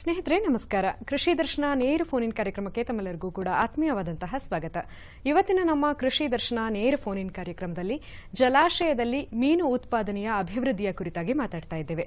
ಸ್ನೇಹಿತರೆ, ನಮಸ್ಕಾರ. ಕೃಷಿ ದರ್ಶನ ನೇರ ಫೋನ್ ಇನ್ ಕಾರ್ಯಕ್ರಮಕ್ಕೆ ತಮ್ಮೆಲ್ಲರಿಗೂ ಕೂಡ ಆತ್ಮೀಯವಾದಂತಹ ಸ್ವಾಗತ. ಇವತ್ತಿನ ನಮ್ಮ ಕೃಷಿ ದರ್ಶನ ನೇರ ಫೋನ್ ಇನ್ ಕಾರ್ಯಕ್ರಮದಲ್ಲಿ ಜಲಾಶಯದಲ್ಲಿ ಮೀನು ಉತ್ಪಾದನೆಯ ಅಭಿವೃದ್ಧಿಯ ಕುರಿತಾಗಿ ಮಾತಾಡ್ತಾ ಇದ್ದೇವೆ.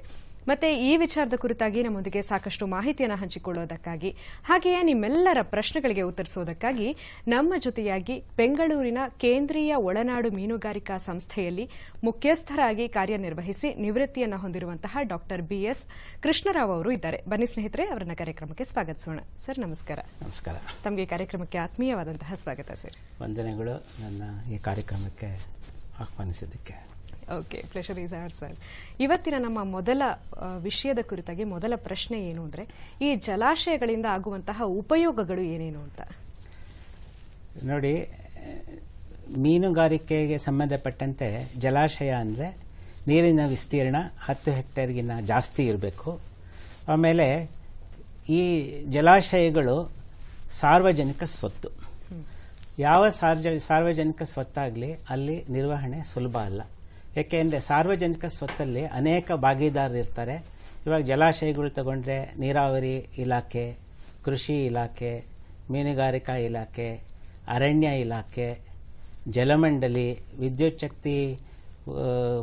ಮತ್ತೆ ಈ ವಿಚಾರದ ಕುರಿತಾಗಿ ನಮ್ಮೊಂದಿಗೆ ಸಾಕಷ್ಟು ಮಾಹಿತಿಯನ್ನು ಹಂಚಿಕೊಳ್ಳೋದಕ್ಕಾಗಿ ಹಾಗೆಯೇ ನಿಮ್ಮೆಲ್ಲರ ಪ್ರಶ್ನೆಗಳಿಗೆ ಉತ್ತರಿಸುವುದಕ್ಕಾಗಿ ನಮ್ಮ ಜೊತೆಯಾಗಿ ಬೆಂಗಳೂರಿನ ಕೇಂದ್ರೀಯ ಒಳನಾಡು ಮೀನುಗಾರಿಕಾ ಸಂಸ್ಥೆಯಲ್ಲಿ ಮುಖ್ಯಸ್ಥರಾಗಿ ಕಾರ್ಯನಿರ್ವಹಿಸಿ ನಿವೃತ್ತಿಯನ್ನು ಹೊಂದಿರುವಂತಹ ಡಾಕ್ಟರ್ ಬಿಎಸ್ ಕೃಷ್ಣರಾವ್ ಅವರು ಇದ್ದಾರೆ. ಬನ್ನಿ ಸ್ನೇಹಿತರೆ ಅವರನ್ನ ಕಾರ್ಯಕ್ರಮಕ್ಕೆ ಸ್ವಾಗತಿಸೋಣ. ಸರ್ ನಮಸ್ಕಾರ. ನಮಸ್ಕಾರ. ತಮಗೆ ಕಾರ್ಯಕ್ರಮಕ್ಕೆ ಆತ್ಮೀಯವಾದಂತಹ ಸ್ವಾಗತ ಸರ್. ವಂದನೆಗಳು ನನ್ನ ಈ ಕಾರ್ಯಕ್ರಮಕ್ಕೆ ಆಹ್ವಾನಿಸಿದ್ದಕ್ಕೆ. Okay pleasure is our sir ಇವತ್ತಿನ ನಮ್ಮ ಮೊದಲ ವಿಷಯದ ಕುರಿತಾಗಿ ಮೊದಲ ಪ್ರಶ್ನೆ ಏನು ಅಂದ್ರೆ ಈ ಜಲಾಶಯಗಳಿಂದ ಆಗುವಂತಹ ಉಪಯೋಗಗಳು ಏನೇನು ಅಂತ? ನೋಡಿ ಮೀನುಗಾರಿಕೆಗೆ ಸಂಬಂಧಪಟ್ಟಂತೆ ಜಲಾಶಯ ಅಂದರೆ ನೀರಿನ ವಿಸ್ತೀರ್ಣ ಹತ್ತು ಹೆಕ್ಟೇರ್ಗಿನ್ನ ಜಾಸ್ತಿ ಇರಬೇಕು. ಆಮೇಲೆ ಈ ಜಲಾಶಯಗಳು ಸಾರ್ವಜನಿಕ ಸ್ವತ್ತು. ಯಾವ ಸಾರ್ವಜನಿಕ ಸ್ವತ್ತಾಗಲಿ ಅಲ್ಲಿ ನಿರ್ವಹಣೆ ಸುಲಭ ಅಲ್ಲ. ಯಾಕೆಂದರೆ ಸಾರ್ವಜನಿಕ ಸ್ವತ್ತಲ್ಲಿ ಅನೇಕ ಭಾಗಿದಾರರು ಇರ್ತಾರೆ. ಇವಾಗ ಜಲಾಶಯಗಳು ತಗೊಂಡ್ರೆ ನೀರಾವರಿ ಇಲಾಖೆ, ಕೃಷಿ ಇಲಾಖೆ, ಮೀನುಗಾರಿಕಾ ಇಲಾಖೆ, ಅರಣ್ಯ ಇಲಾಖೆ, ಜಲಮಂಡಲಿ, ವಿದ್ಯುತ್ ಶಕ್ತಿ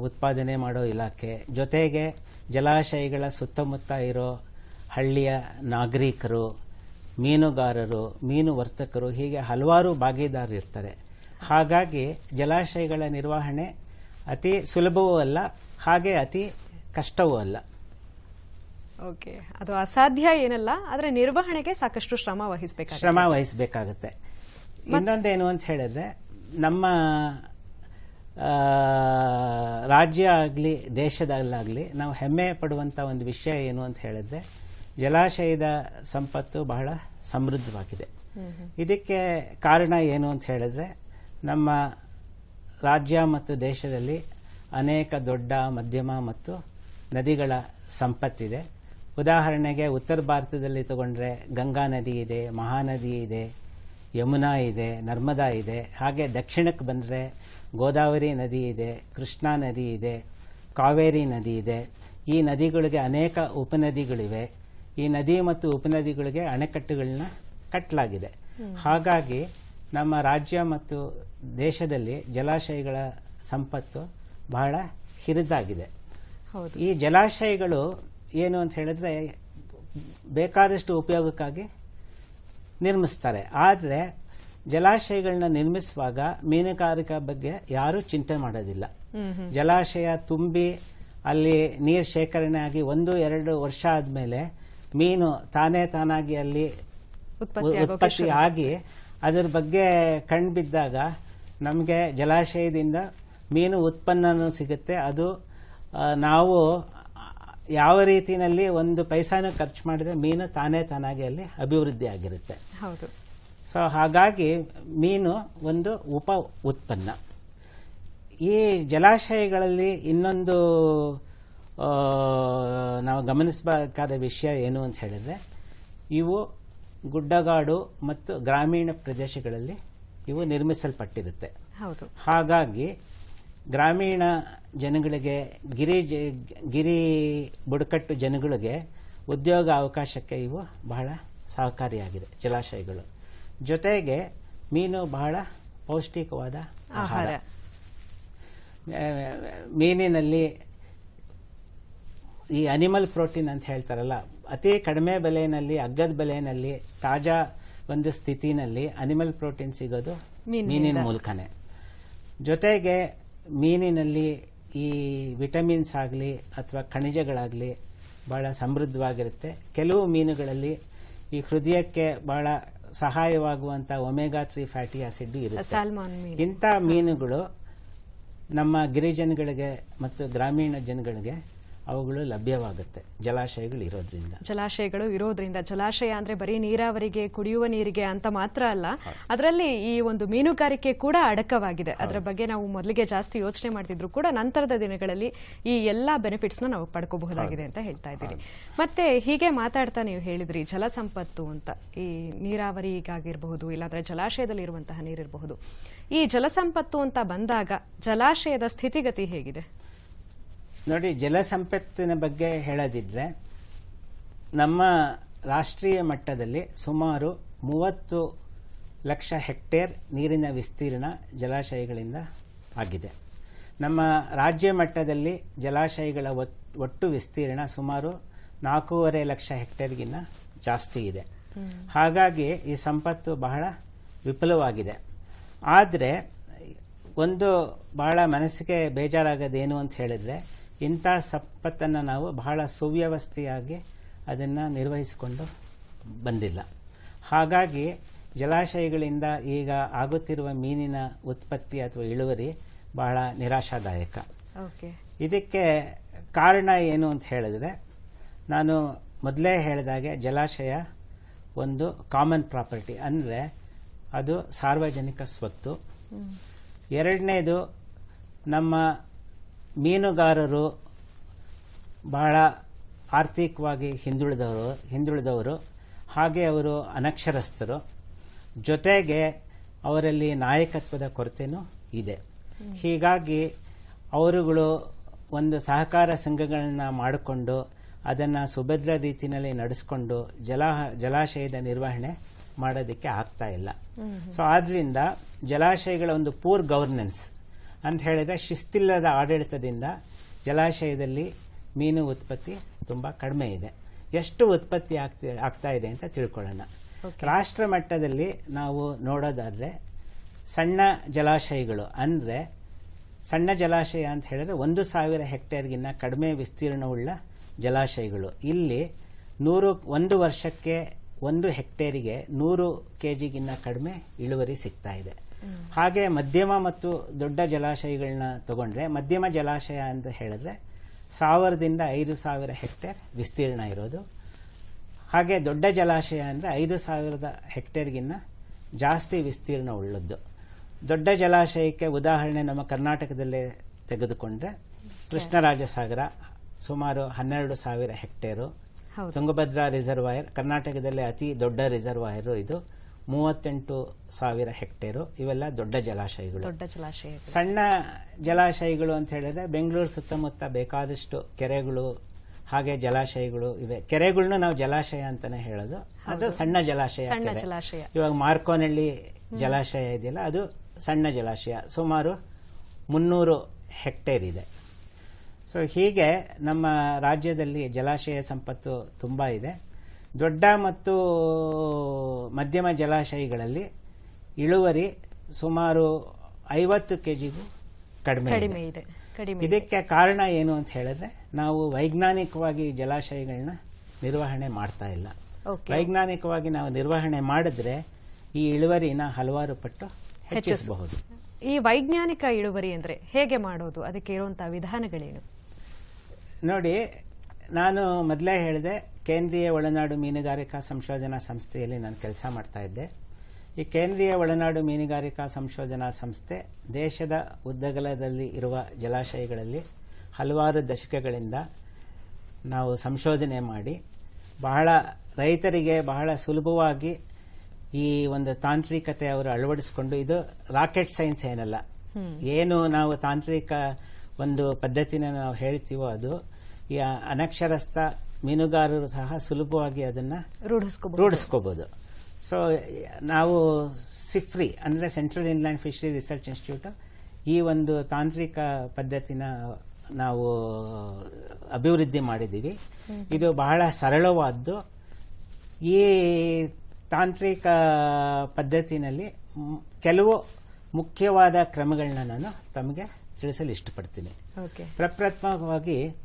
ಉತ್ಪಾದನೆ ಮಾಡೋ ಇಲಾಖೆ. ಜೊತೆಗೆ ಜಲಾಶಯಗಳ ಸುತ್ತಮುತ್ತ ಇರೋ ಹಳ್ಳಿಯ ನಾಗರಿಕರು, ಮೀನುಗಾರರು, ಮೀನು ವರ್ತಕರು ಹೀಗೆ ಹಲವಾರು ಭಾಗಿದಾರರು ಇರ್ತಾರೆ ಹಾಗಾಗಿ ಜಲಾಶಯಗಳ ನಿರ್ವಹಣೆ ಅತಿ ಸುಲಭವೂ ಅಲ್ಲ ಹಾಗೆ ಅತಿ ಕಷ್ಟವೂ ಅಲ್ಲ. ಓಕೆ ಅದು ಅಸಾಧ್ಯ ಏನಲ್ಲ ಆದರೆ ನಿರ್ವಹಣೆಗೆ ಸಾಕಷ್ಟು ಶ್ರಮ ವಹಿಸಬೇಕು ಶ್ರಮ ವಹಿಸಬೇಕಾಗುತ್ತೆ. ಇನ್ನೊಂದೇನು ಅಂತ ಹೇಳಿದ್ರೆ ನಮ್ಮ ರಾಜ್ಯ ಆಗಲಿ ದೇಶದಲ್ಲಾಗಲಿ ನಾವು ಹೆಮ್ಮೆ ಪಡುವಂಥ ಒಂದು ವಿಷಯ ಏನು ಅಂತ ಹೇಳಿದ್ರೆ ಜಲಾಶಯದ ಸಂಪತ್ತು ಬಹಳ ಸಮೃದ್ಧವಾಗಿದೆ. ಇದಕ್ಕೆ ಕಾರಣ ಏನು ಅಂತ ಹೇಳಿದ್ರೆ ನಮ್ಮ ರಾಜ್ಯ ಮತ್ತು ದೇಶದಲ್ಲಿ ಅನೇಕ ದೊಡ್ಡ ಮಧ್ಯಮ ಮತ್ತು ನದಿಗಳ ಸಂಪತ್ತಿದೆ. ಉದಾಹರಣೆಗೆ ಉತ್ತರ ಭಾರತದಲ್ಲಿ ತಗೊಂಡ್ರೆ ಗಂಗಾ ನದಿ ಇದೆ ಮಹಾನದಿ ಇದೆ ಯಮುನಾ ಇದೆ ನರ್ಮದಾ ಇದೆ. ಹಾಗೆ ದಕ್ಷಿಣಕ್ಕೆ ಬಂದರೆ ಗೋದಾವರಿ ನದಿ ಇದೆ ಕೃಷ್ಣಾ ನದಿ ಇದೆ ಕಾವೇರಿ ನದಿ ಇದೆ. ಈ ನದಿಗಳಿಗೆ ಅನೇಕ ಉಪನದಿಗಳಿವೆ. ಈ ನದಿ ಮತ್ತು ಉಪನದಿಗಳಿಗೆ ಅಣೆಕಟ್ಟುಗಳನ್ನ ಕಟ್ಟಲಾಗಿದೆ ಹಾಗಾಗಿ ನಮ್ಮ ರಾಜ್ಯ ಮತ್ತು ದೇಶದಲ್ಲಿ ಜಲಾಶಯಗಳ ಸಂಪತ್ತು ಬಹಳ ಹಿರಿದಾಗಿದೆ. ಈ ಜಲಾಶಯಗಳು ಏನು ಅಂತ ಹೇಳಿದ್ರೆ ಬೇಕಾದಷ್ಟು ಉಪಯೋಗಕ್ಕಾಗಿ ನಿರ್ಮಿಸ್ತಾರೆ. ಆದರೆ ಜಲಾಶಯಗಳನ್ನ ನಿರ್ಮಿಸುವಾಗ ಮೀನುಗಾರಿಕಾ ಬಗ್ಗೆ ಯಾರೂ ಚಿಂತೆ ಮಾಡೋದಿಲ್ಲ. ಜಲಾಶಯ ತುಂಬಿ ಅಲ್ಲಿ ನೀರು ಶೇಖರಣೆ ಆಗಿ ಒಂದು ಎರಡು ವರ್ಷ ಆದಮೇಲೆ ಮೀನು ತಾನೇ ತಾನಾಗಿ ಅಲ್ಲಿ ಉತ್ಪತ್ತಿ ಆಗಿ ಅದರ ಬಗ್ಗೆ ಕಣ್ಣು ಬಿದ್ದಾಗ ನಮಗೆ ಜಲಾಶಯದಿಂದ ಮೀನು ಉತ್ಪನ್ನನೂ ಸಿಗುತ್ತೆ. ಅದು ನಾವು ಯಾವ ರೀತಿಯಲ್ಲಿ ಒಂದು ಪೈಸಾನ ಖರ್ಚು ಮಾಡಿದ್ರೆ ಮೀನು ತಾನೇ ತಾನಾಗಿ ಅಲ್ಲಿ ಅಭಿವೃದ್ಧಿ ಆಗಿರುತ್ತೆ. ಹೌದು. ಸೊ ಹಾಗಾಗಿ ಮೀನು ಒಂದು ಉಪ ಉತ್ಪನ್ನ. ಈ ಜಲಾಶಯಗಳಲ್ಲಿ ಇನ್ನೊಂದು ನಾವು ಗಮನಿಸಬೇಕಾದ ವಿಷಯ ಏನು ಅಂತ ಹೇಳಿದ್ರೆ ಇವು ಗುಡ್ಡಗಾಡು ಮತ್ತು ಗ್ರಾಮೀಣ ಪ್ರದೇಶಗಳಲ್ಲಿ ಇವು ನಿರ್ಮಿಸಲ್ಪಟ್ಟಿರುತ್ತೆ. ಹೌದು. ಹಾಗಾಗಿ ಗ್ರಾಮೀಣ ಜನಗಳಿಗೆ ಗಿರಿ ಗಿರಿ ಬುಡಕಟ್ಟು ಜನಗಳಿಗೆ ಉದ್ಯೋಗ ಅವಕಾಶಕ್ಕೆ ಇವು ಬಹಳ ಸಹಕಾರಿಯಾಗಿದೆ ಜಲಾಶಯಗಳು. ಜೊತೆಗೆ ಮೀನು ಬಹಳ ಪೌಷ್ಟಿಕವಾದ ಆಹಾರ. ಮೀನಿನಲ್ಲಿ ಈ ಅನಿಮಲ್ ಪ್ರೋಟೀನ್ ಅಂತ ಹೇಳ್ತಾರಲ್ಲ ಅತಿ ಕಡಿಮೆ ಬೆಲೆಯಲ್ಲಿ ಅಗ್ಗದ ಬೆಲೆಯಲ್ಲಿ ತಾಜಾ ಒಂದು ಸ್ಥಿತಿನಲ್ಲಿ ಅನಿಮಲ್ ಪ್ರೋಟೀನ್ ಸಿಗೋದು ಮೀನಿನ ಮೂಲಕನೇ. ಜೊತೆಗೆ ಮೀನಿನಲ್ಲಿ ಈ ವಿಟಮಿನ್ಸ್ ಆಗಲಿ ಅಥವಾ ಖನಿಜಗಳಾಗಲಿ ಬಹಳ ಸಮೃದ್ಧವಾಗಿರುತ್ತೆ. ಕೆಲವು ಮೀನುಗಳಲ್ಲಿ ಈ ಹೃದಯಕ್ಕೆ ಬಹಳ ಸಹಾಯವಾಗುವಂಥ ಒಮೆಗಾ ತ್ರೀ ಫ್ಯಾಟಿ ಆಸಿಡ್ ಇರುತ್ತೆ. ಇಂಥ ಮೀನುಗಳು ನಮ್ಮ ಗಿರಿಜನಗಳಿಗೆ ಮತ್ತು ಗ್ರಾಮೀಣ ಜನಗಳಿಗೆ ಅವುಗಳು ಲಭ್ಯವಾಗುತ್ತೆ. ಜಲಾಶಯಗಳು ಇರೋದ್ರಿಂದ. ಜಲಾಶಯಗಳು ಇರೋದ್ರಿಂದ. ಜಲಾಶಯ ಅಂದ್ರೆ ಬರೀ ನೀರಾವರಿಗೆ ಕುಡಿಯುವ ನೀರಿಗೆ ಅಂತ ಮಾತ್ರ ಅಲ್ಲ ಅದರಲ್ಲಿ ಈ ಒಂದು ಮೀನುಗಾರಿಕೆ ಕೂಡ ಅಡಕವಾಗಿದೆ. ಅದರ ಬಗ್ಗೆ ನಾವು ಮೊದಲಿಗೆ ಜಾಸ್ತಿ ಯೋಚನೆ ಮಾಡ್ತಿದ್ರು ಕೂಡ ನಂತರದ ದಿನಗಳಲ್ಲಿ ಈ ಎಲ್ಲಾ ಬೆನಿಫಿಟ್ಸ್ನ ನಾವು ಪಡ್ಕೋಬಹುದಾಗಿದೆ ಅಂತ ಹೇಳ್ತಾ ಇದ್ದೀರಿ. ಮತ್ತೆ ಹೀಗೆ ಮಾತಾಡ್ತಾ ನೀವು ಹೇಳಿದ್ರಿ ಜಲಸಂಪತ್ತು ಅಂತ. ಈ ನೀರಾವರಿಗಾಗಿರಬಹುದು ಇಲ್ಲಾಂದ್ರೆ ಜಲಾಶಯದಲ್ಲಿ ಇರುವಂತಹ ನೀರಿರಬಹುದು. ಈ ಜಲಸಂಪತ್ತು ಅಂತ ಬಂದಾಗ ಜಲಾಶಯದ ಸ್ಥಿತಿಗತಿ ಹೇಗಿದೆ? ನೋಡಿ ಜಲ ಸಂಪತ್ತಿನ ಬಗ್ಗೆ ಹೇಳೋದಿದ್ರೆ ನಮ್ಮ ರಾಷ್ಟ್ರೀಯ ಮಟ್ಟದಲ್ಲಿ ಸುಮಾರು ಮೂವತ್ತು ಲಕ್ಷ ಹೆಕ್ಟೇರ್ ನೀರಿನ ವಿಸ್ತೀರ್ಣ ಜಲಾಶಯಗಳಿಂದ ಆಗಿದೆ. ನಮ್ಮ ರಾಜ್ಯ ಮಟ್ಟದಲ್ಲಿ ಜಲಾಶಯಗಳ ಒಟ್- ಒಟ್ಟು ವಿಸ್ತೀರ್ಣ ಸುಮಾರು ನಾಲ್ಕೂವರೆ ಲಕ್ಷ ಹೆಕ್ಟೇರ್ಗಿನ್ನ ಜಾಸ್ತಿ ಇದೆ. ಹಾಗಾಗಿ ಈ ಸಂಪತ್ತು ಬಹಳ ವಿಪುಲವಾಗಿದೆ. ಆದರೆ ಒಂದು ಬಹಳ ಮನಸ್ಸಿಗೆ ಬೇಜಾರಾಗೋದೇನು ಅಂತ ಹೇಳಿದ್ರೆ ಇಂಥ ಸಂಪತ್ತನ್ನು ನಾವು ಬಹಳ ಸುವ್ಯವಸ್ಥೆಯಾಗಿ ಅದನ್ನು ನಿರ್ವಹಿಸಿಕೊಂಡು ಬಂದಿಲ್ಲ. ಹಾಗಾಗಿ ಜಲಾಶಯಗಳಿಂದ ಈಗ ಆಗುತ್ತಿರುವ ಮೀನಿನ ಉತ್ಪತ್ತಿ ಅಥವಾ ಇಳುವರಿ ಬಹಳ ನಿರಾಶಾದಾಯಕ. ಓಕೆ. ಇದಕ್ಕೆ ಕಾರಣ ಏನು ಅಂತ ಹೇಳಿದ್ರೆ ನಾನು ಮೊದಲೇ ಹೇಳಿದಾಗೆ ಜಲಾಶಯ ಒಂದು ಕಾಮನ್ ಪ್ರಾಪರ್ಟಿ ಅಂದರೆ ಅದು ಸಾರ್ವಜನಿಕ ಸ್ವತ್ತು. ಎರಡನೇದು ನಮ್ಮ ಮೀನುಗಾರರು ಬಹಳ ಆರ್ಥಿಕವಾಗಿ ಹಿಂದುಳಿದವರು ಹಿಂದುಳಿದವರು. ಹಾಗೆ ಅವರು ಅನಕ್ಷರಸ್ಥರು. ಜೊತೆಗೆ ಅವರಲ್ಲಿ ನಾಯಕತ್ವದ ಕೊರತೆನೂ ಇದೆ. ಹೀಗಾಗಿ ಅವರುಗಳು ಒಂದು ಸಹಕಾರ ಸಂಘಗಳನ್ನು ಮಾಡಿಕೊಂಡು ಅದನ್ನು ಸುಭದ್ರ ರೀತಿಯಲ್ಲಿ ನಡೆಸ್ಕೊಂಡು ಜಲಾ ಜಲಾಶಯದ ನಿರ್ವಹಣೆ ಮಾಡೋದಕ್ಕೆ ಆಗ್ತಾ ಇಲ್ಲ. ಸೊ ಆದ್ದರಿಂದ ಜಲಾಶಯಗಳ ಒಂದು ಪೂರ್ ಗವರ್ನೆನ್ಸ್ ಅಂತ ಹೇಳಿದರೆ ಶಿಸ್ತಿಲ್ಲದ ಆಡಳಿತದಿಂದ ಜಲಾಶಯದಲ್ಲಿ ಮೀನು ಉತ್ಪತ್ತಿ ತುಂಬ ಕಡಿಮೆ ಇದೆ. ಎಷ್ಟು ಉತ್ಪತ್ತಿ ಆಗ್ತಿ ಆಗ್ತಾ ಇದೆ ಅಂತ ತಿಳ್ಕೊಳ್ಳೋಣ. ರಾಷ್ಟ್ರ ಮಟ್ಟದಲ್ಲಿ ನಾವು ನೋಡೋದಾದರೆ ಸಣ್ಣ ಜಲಾಶಯಗಳು ಅಂದರೆ ಸಣ್ಣ ಜಲಾಶಯ ಅಂತ ಹೇಳಿದ್ರೆ ಒಂದು ಸಾವಿರ ಹೆಕ್ಟೇರ್ಗಿನ್ನ ಕಡಿಮೆ ವಿಸ್ತೀರ್ಣವುಳ್ಳ ಜಲಾಶಯಗಳು. ಇಲ್ಲಿ ನೂರು ಒಂದು ವರ್ಷಕ್ಕೆ ಒಂದು ಹೆಕ್ಟೇರಿಗೆ ನೂರು ಕೆ ಜಿಗಿನ್ನ ಕಡಿಮೆ ಇಳುವರಿ ಸಿಗ್ತಾ ಇದೆ. ಹಾಗೆ ಮಧ್ಯಮ ಮತ್ತು ದೊಡ್ಡ ಜಲಾಶಯಗಳನ್ನ ತಗೊಂಡ್ರೆ ಮಧ್ಯಮ ಜಲಾಶಯ ಅಂತ ಹೇಳಿದ್ರೆ ಸಾವಿರದಿಂದ ಐದು ಸಾವಿರ ಹೆಕ್ಟೇರ್ ವಿಸ್ತೀರ್ಣ ಇರೋದು. ಹಾಗೆ ದೊಡ್ಡ ಜಲಾಶಯ ಅಂದರೆ ಐದು ಸಾವಿರದ ಹೆಕ್ಟೇರ್ಗಿನ್ನ ಜಾಸ್ತಿ ವಿಸ್ತೀರ್ಣ ಉಳ್ಳದ್ದು. ದೊಡ್ಡ ಜಲಾಶಯಕ್ಕೆ ಉದಾಹರಣೆ ನಮ್ಮ ಕರ್ನಾಟಕದಲ್ಲೇ ತೆಗೆದುಕೊಂಡ್ರೆ ಕೃಷ್ಣರಾಜಸಾಗರ ಸುಮಾರು ಹನ್ನೆರಡು ಸಾವಿರ ಹೆಕ್ಟೇರು. ತುಂಗಭದ್ರಾ ರಿಸರ್ವಾಯರ್ ಕರ್ನಾಟಕದಲ್ಲೇ ಅತಿ ದೊಡ್ಡ ರಿಸರ್ವಾಯರು ಇದು. ಮೂವತ್ತೆಂಟು ಸಾವಿರ ಹೆಕ್ಟೇರು ಇವೆಲ್ಲ ದೊಡ್ಡ ಜಲಾಶಯಗಳು. ದೊಡ್ಡ ಜಲಾಶಯ ಸಣ್ಣ ಜಲಾಶಯಗಳು ಅಂತ ಹೇಳಿದ್ರೆ ಬೆಂಗಳೂರು ಸುತ್ತಮುತ್ತ ಬೇಕಾದಷ್ಟು ಕೆರೆಗಳು ಹಾಗೆ ಜಲಾಶಯಗಳು ಇವೆ. ಕೆರೆಗಳನ್ನ ನಾವು ಜಲಾಶಯ ಅಂತಾನೆ ಹೇಳೋದು. ಅದು ಸಣ್ಣ ಜಲಾಶಯ ಇವಾಗ ಮಾರ್ಕೋನಹಳ್ಳಿ ಜಲಾಶಯ ಇದೆಯಲ್ಲ ಅದು ಸಣ್ಣ ಜಲಾಶಯ. ಸುಮಾರು ಮುನ್ನೂರು ಹೆಕ್ಟೇರ್ ಇದೆ. ಸೊ ಹೀಗೆ ನಮ್ಮ ರಾಜ್ಯದಲ್ಲಿ ಜಲಾಶಯ ಸಂಪತ್ತು ತುಂಬ ಇದೆ. ದೊಡ್ಡ ಮತ್ತು ಮಧ್ಯಮ ಜಲಾಶಯಗಳಲ್ಲಿ ಇಳುವರಿ ಸುಮಾರು ಐವತ್ತು ಕೆಜಿಗೂ ಕಡಿಮೆ ಇದೆ. ಕಡಿಮೆ ಇದೆ. ಇದಕ್ಕೆ ಕಾರಣ ಏನು ಅಂತ ಹೇಳಿದ್ರೆ ನಾವು ವೈಜ್ಞಾನಿಕವಾಗಿ ಜಲಾಶಯಗಳನ್ನ ನಿರ್ವಹಣೆ ಮಾಡ್ತಾ ಇಲ್ಲ. ಓಕೆ ವೈಜ್ಞಾನಿಕವಾಗಿ ನಾವು ನಿರ್ವಹಣೆ ಮಾಡಿದ್ರೆ ಈ ಇಳುವರಿನ ಹಲವಾರು ಪಟ್ಟು ಹೆಚ್ಚಿಸಬಹುದು. ಈ ವೈಜ್ಞಾನಿಕ ಇಳುವರಿ ಅಂದ್ರೆ ಹೇಗೆ ಮಾಡೋದು? ಅದಕ್ಕೆ ಇರುವಂತಹ ವಿಧಾನಗಳೇನು? ನೋಡಿ ನಾನು ಮೊದಲೇ ಹೇಳಿದೆ ಕೇಂದ್ರೀಯ ಒಳನಾಡು ಮೀನುಗಾರಿಕಾ ಸಂಶೋಧನಾ ಸಂಸ್ಥೆಯಲ್ಲಿ ನಾನು ಕೆಲಸ ಮಾಡ್ತಾ ಇದ್ದೆ. ಈ ಕೇಂದ್ರೀಯ ಒಳನಾಡು ಮೀನುಗಾರಿಕಾ ಸಂಶೋಧನಾ ಸಂಸ್ಥೆ ದೇಶದ ಉದ್ದಗಲದಲ್ಲಿ ಇರುವ ಜಲಾಶಯಗಳಲ್ಲಿ ಹಲವಾರು ದಶಕಗಳಿಂದ ನಾವು ಸಂಶೋಧನೆ ಮಾಡಿ, ಬಹಳ ರೈತರಿಗೆ ಬಹಳ ಸುಲಭವಾಗಿ ಈ ಒಂದು ತಾಂತ್ರಿಕತೆ ಅವರು ಅಳವಡಿಸಿಕೊಂಡು, ಇದು ರಾಕೆಟ್ ಸೈನ್ಸ್ ಏನಲ್ಲ. ಏನು ನಾವು ತಾಂತ್ರಿಕ ಒಂದು ಪದ್ಧತಿನ ನಾವು ಹೇಳ್ತೀವೋ ಅದು, ಈ ಅನಕ್ಷರಸ್ಥ ಮೀನುಗಾರರು ಸಹ ಸುಲಭವಾಗಿ ಅದನ್ನ ರೂಢಿಸ್ಕೋಬಹುದು. ರೂಢಿಸ್ಕೋಬಹುದು. ಸೊ ನಾವು ಸಿಫ್ರಿ ಅಂದರೆ central inland fishery research institute ಈ ಒಂದು ತಾಂತ್ರಿಕ ಪದ್ಧತಿನ ನಾವು ಅಭಿವೃದ್ಧಿ ಮಾಡಿದ್ದೀವಿ. ಇದು ಬಹಳ ಸರಳವಾದ್ದು. ಈ ತಾಂತ್ರಿಕ ಪದ್ಧತಿನಲ್ಲಿ ಕೆಲವು ಮುಖ್ಯವಾದ ಕ್ರಮಗಳನ್ನ ನಾನು ತಮಗೆ ತಿಳಿಸಲು ಇಷ್ಟಪಡ್ತೀನಿ. ಓಕೆ. ಪ್ರಪ್ರಥಮವಾಗಿ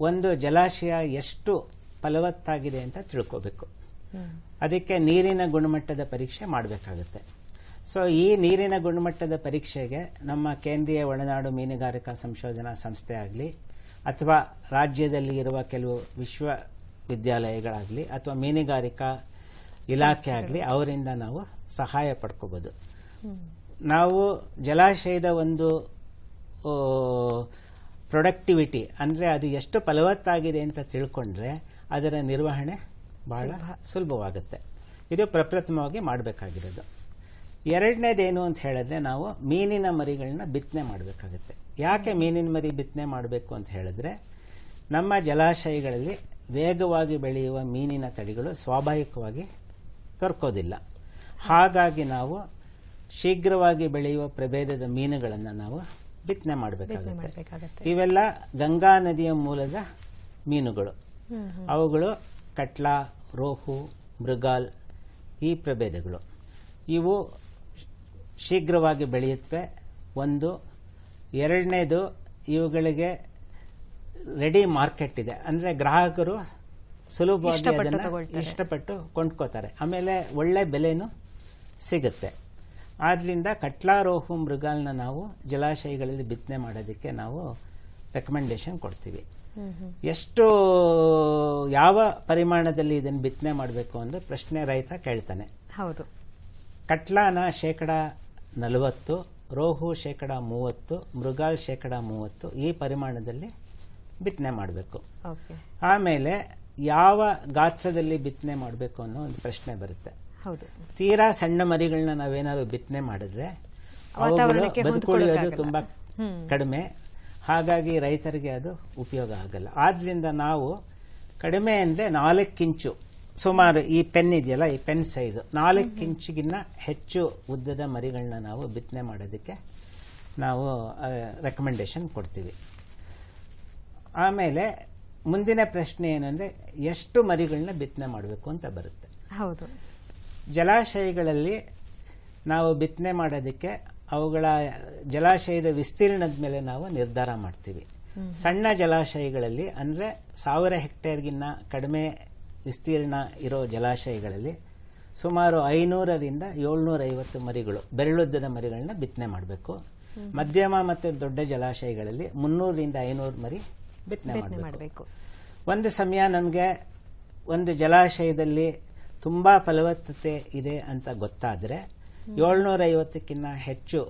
ಒಂದು ಜಲಾಶಯ ಎಷ್ಟು ಫಲವತ್ತಾಗಿದೆ ಅಂತ ತಿಳ್ಕೋಬೇಕು. ಅದಕ್ಕೆ ನೀರಿನ ಗುಣಮಟ್ಟದ ಪರೀಕ್ಷೆ ಮಾಡಬೇಕಾಗುತ್ತೆ. ಸೊ ಈ ನೀರಿನ ಗುಣಮಟ್ಟದ ಪರೀಕ್ಷೆಗೆ ನಮ್ಮ ಕೇಂದ್ರೀಯ ಒಳನಾಡು ಮೀನುಗಾರಿಕಾ ಸಂಶೋಧನಾ ಸಂಸ್ಥೆ ಆಗಲಿ ಅಥವಾ ರಾಜ್ಯದಲ್ಲಿ ಇರುವ ಕೆಲವು ವಿಶ್ವವಿದ್ಯಾಲಯಗಳಾಗಲಿ ಅಥವಾ ಮೀನುಗಾರಿಕಾ ಇಲಾಖೆ ಆಗಲಿ ಅವರಿಂದ ನಾವು ಸಹಾಯ ಪಡ್ಕೋಬಹುದು ನಾವು ಜಲಾಶಯದ ಒಂದು ಪ್ರೊಡಕ್ಟಿವಿಟಿ ಅಂದರೆ ಅದು ಎಷ್ಟು ಫಲವತ್ತಾಗಿದೆ ಅಂತ ತಿಳ್ಕೊಂಡ್ರೆ ಅದರ ನಿರ್ವಹಣೆ ಬಹಳ ಸುಲಭವಾಗುತ್ತೆ. ಇದು ಪ್ರಪ್ರಥಮವಾಗಿ ಮಾಡಬೇಕಾಗಿರೋದು. ಎರಡನೇದೇನು ಅಂತ ಹೇಳಿದ್ರೆ ನಾವು ಮೀನಿನ ಮರಿಗಳನ್ನ ಬಿತ್ತನೆ ಮಾಡಬೇಕಾಗುತ್ತೆ. ಯಾಕೆ ಮೀನಿನ ಮರಿ ಬಿತ್ತನೆ ಮಾಡಬೇಕು ಅಂತ ಹೇಳಿದ್ರೆ ನಮ್ಮ ಜಲಾಶಯಗಳಲ್ಲಿ ವೇಗವಾಗಿ ಬೆಳೆಯುವ ಮೀನಿನ ತಳಿಗಳು ಸ್ವಾಭಾವಿಕವಾಗಿ ತೊರ್ಕೋದಿಲ್ಲ ಹಾಗಾಗಿ ನಾವು ಶೀಘ್ರವಾಗಿ ಬೆಳೆಯುವ ಪ್ರಭೇದದ ಮೀನುಗಳನ್ನು ನಾವು ಬಿತ್ತನೆ ಮಾಡಬೇಕಾಗುತ್ತೆ. ಇವೆಲ್ಲ ಗಂಗಾ ನದಿಯ ಮೂಲದ ಮೀನುಗಳು. ಅವುಗಳು ಕಟ್ಲಾ ರೋಹು ಮೃಗಾಲ್ ಈ ಪ್ರಭೇದಗಳು. ಇವು ಶೀಘ್ರವಾಗಿ ಬೆಳೆಯುತ್ತವೆ ಒಂದು ಎರಡನೇದು ಇವುಗಳಿಗೆ ರೆಡಿ ಮಾರ್ಕೆಟ್ ಇದೆ. ಅಂದರೆ ಗ್ರಾಹಕರು ಸುಲಭವಾಗಿ ಅದನ್ನ ಇಷ್ಟಪಟ್ಟು ಕೊಂಡ್ಕೋತಾರೆ. ಆಮೇಲೆ ಒಳ್ಳೆ ಬೆಲೆನೂ ಸಿಗುತ್ತೆ. ಆದ್ರಿಂದ ಕಟ್ಲಾ ರೋಹು ಮೃಗಾಲ್ನ ನಾವು ಜಲಾಶಯಗಳಲ್ಲಿ ಬಿತ್ತನೆ ಮಾಡೋದಕ್ಕೆ ನಾವು ರೆಕಮೆಂಡೇಶನ್ ಕೊಡ್ತೀವಿ. ಎಷ್ಟು ಯಾವ ಪರಿಮಾಣದಲ್ಲಿ ಇದನ್ನು ಬಿತ್ತನೆ ಮಾಡಬೇಕು ಅಂದ್ರೆ ಪ್ರಶ್ನೆ ರೈತ ಕೇಳ್ತಾನೆ. ಹೌದು. ಕಟ್ಲಾನ ಶೇಕಡ ನಲವತ್ತು ರೋಹು ಶೇಕಡ ಮೂವತ್ತು ಮೃಗಾಲ್ ಶೇಕಡ ಮೂವತ್ತು ಈ ಪರಿಮಾಣದಲ್ಲಿ ಬಿತ್ತನೆ ಮಾಡಬೇಕು. ಆಮೇಲೆ ಯಾವ ಗಾತ್ರದಲ್ಲಿ ಬಿತ್ತನೆ ಮಾಡಬೇಕು ಅನ್ನೋ ಒಂದು ಪ್ರಶ್ನೆ ಬರುತ್ತೆ. ಹೌದು. ತೀರಾ ಸಣ್ಣ ಮರಿಗಳನ್ನ ನಾವೇನಾದ್ರು ಬಿತ್ತನೆ ಮಾಡಿದ್ರೆ ಬದುಕೊಳ್ಳೋದು ತುಂಬ ಬದುಕುಳಿಯೋದು ಹೊಂದ್ಕೊಳ್ಳೋಕ್ಕಾಗಲ್ಲ. ತುಂಬಾ ಕಡಿಮೆ. ಹಾಗಾಗಿ ರೈತರಿಗೆ ಅದು ಉಪಯೋಗ ಆಗಲ್ಲ. ಆದ್ರಿಂದ ನಾವು ಕಡಿಮೆ ಅಂದ್ರೆ ನಾಲ್ಕಿಂಚು. ಸುಮಾರು ಈ ಪೆನ್ ಇದೆಯಲ್ಲ ಈ ಪೆನ್ ಸೈಜ್. ನಾಲ್ಕು ಇಂಚಿಗಿನ್ನ ಹೆಚ್ಚು ಉದ್ದದ ಮರಿಗಳನ್ನ ನಾವು ಬಿತ್ತನೆ ಮಾಡೋದಕ್ಕೆ ನಾವು ರೆಕಮೆಂಡೇಶನ್ ಕೊಡ್ತೀವಿ. ಆಮೇಲೆ ಮುಂದಿನ ಪ್ರಶ್ನೆ ಏನಂದ್ರೆ ಎಷ್ಟು ಮರಿಗಳನ್ನ ಬಿತ್ತನೆ ಮಾಡಬೇಕು ಅಂತ ಬರುತ್ತೆ. ಹೌದು. ಜಲಾಶಯಗಳಲ್ಲಿ ನಾವು ಬಿತ್ತನೆ ಮಾಡೋದಕ್ಕೆ ಅವುಗಳ ಜಲಾಶಯದ ವಿಸ್ತೀರ್ಣದ ಮೇಲೆ ನಾವು ನಿರ್ಧಾರ ಮಾಡ್ತೀವಿ. ಸಣ್ಣ ಜಲಾಶಯಗಳಲ್ಲಿ ಅಂದರೆ ಸಾವಿರ ಹೆಕ್ಟೇರ್ಗಿನ್ನ ಕಡಿಮೆ ವಿಸ್ತೀರ್ಣ ಇರೋ ಜಲಾಶಯಗಳಲ್ಲಿ ಸುಮಾರು ಐನೂರರಿಂದ ಏಳ್ನೂರೈವತ್ತು ಮರಿಗಳು ಬೆರಳುದ್ದದ ಮರಿಗಳನ್ನ ಬಿತ್ತನೆ ಮಾಡಬೇಕು. ಮಧ್ಯಮ ಮತ್ತು ದೊಡ್ಡ ಜಲಾಶಯಗಳಲ್ಲಿ ಮುನ್ನೂರರಿಂದ ಐನೂರು ಮರಿ ಬಿತ್ತನೆ ಮಾಡಬೇಕು. ಒಂದು ಸಮಯ ನಮಗೆ ಒಂದು ಜಲಾಶಯದಲ್ಲಿ ತುಂಬ ಫಲವತ್ತತೆ ಇದೆ ಅಂತ ಗೊತ್ತಾದರೆ ಏಳ್ನೂರ ಐವತ್ತಕ್ಕಿಂತ ಹೆಚ್ಚು